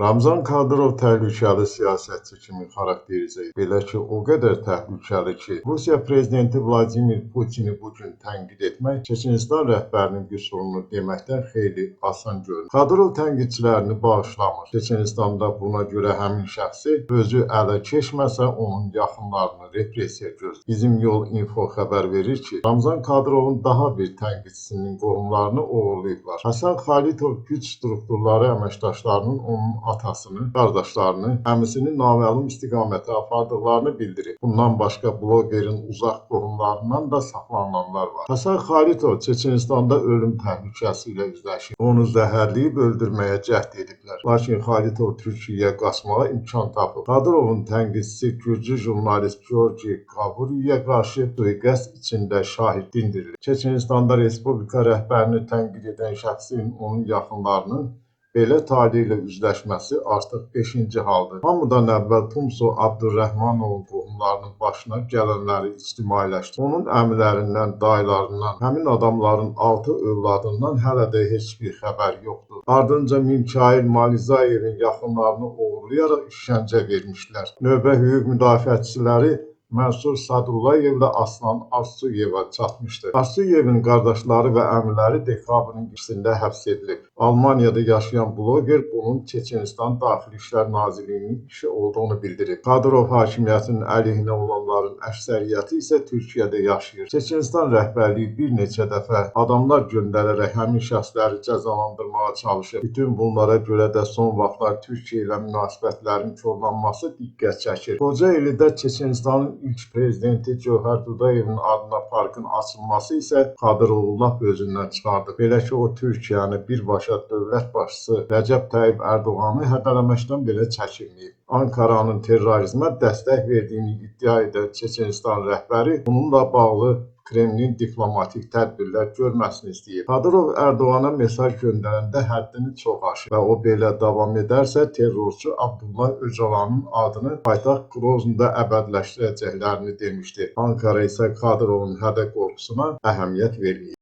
Ramzan Kadyrov təhlükəli siyasətçi kimi xarakterizə edilir. Belə ki, o qədər təhlükəli ki, Rusiya prezidenti Vladimir Putini bu gün tənqid etmək Çeçenistan rəhbərinin qüsurunu deməkdən xeyli asan görünür. Kadyrov tənqidçilərini bağışlamır. Çeçenistanda buna görə həmin şəxsi özü ələ keçməsə onun yaxınlarını repressiya gözləyir. Bizim Yol Info xəbər verir ki, Ramzan Kadyrovun daha bir tənqidçisinin qohumlarını oğurlayıblar. Həsən Xalitov güc strukturları əməkdaşlarının onun atasını, qardaşlarını, əmisini naməlum istiqamətə apardıqlarını bildirib. Bundan başqa bloqerin uzaq qohumlarından da saxlanılanlar var. Həsən Xalitov Çeçenistanda ölüm təhlükəsi ilə üzləşir. Onu zəhərləyib öldürməyə cəhd ediblər. Lakin Xalitov Türkiyəyə qaçmağa imkan tapıb. Kadyrovun tənqidçisi gürcü jurnalist Georgi Kavuriyə qarşı sui-qəsd içində şahid dindirilir. Çeçenistanda respublika rəhbərini tənqid edən şəxsin onun yaxınlarının belə tale ilə üzləşməsi artıq 5-ci haldır. Hamıdan əvvəl Tumso Abdurrəhmanovun qohumlarının başına gələnləri ictimailəşdirdi. Onun əmilərindən, dayılarından, həmin adamların 6 övladından hələ də heç bir xəbər yoxdur. Ardınca Minkail Malizayevin yaxınlarını oğurlayaraq işgəncə vermişlər. Növbə hüquq müdafiəçiləri Mənsur Sadullayevlə Aslan Arsuyeva çatmışdı. Arsuyevin qardaşları və əmiləri dekabrın 2-sində həbs edilib. Almaniyada yaşayan bloger bunun Çeçenistan Daxili İşlər Nazirliyinin işi olduğunu bildirib. Kadyrov hakimiyyətinin əleyhinə olanların əksəriyyəti isə Türkiyədə yaşayır. Çeçenistan rəhbərliyi bir neçə dəfə adamlar göndərərək həmin şəxsləri cəzalandırmağa çalışır. Bütün bunlara görə də son vaxtlar Türkiyə ilə münasibətlərin korlanması diqqət çəkir. Kocaelidə Çeçenistanın ilk prezidenti Cövhər Dudayevin adına parkın açılması isə lap özündən çıxardı. Belə ki, o Türkiyəni birbaşa dövlət başçısı Rəcəb Tayyib Ərdoğanı hədələməkdən belə çəkinməyib. Ankaranın terrorizmə dəstək verdiyini iddia edən Çeçenistan rəhbəri bununla bağlı Kremlin diplomatik tədbirlər görməsini istəyir. Kadyrov Ərdoğana mesaj göndərəndə həddini çox aşır və o belə davam edərsə terrorçu Abdullah Öcalanın adını paytaxt Qroznda əbədiləşdirəcəklərini demişdi. Ankara isə Kadyrovun hədə qorxusuna əhəmiyyət verməyib.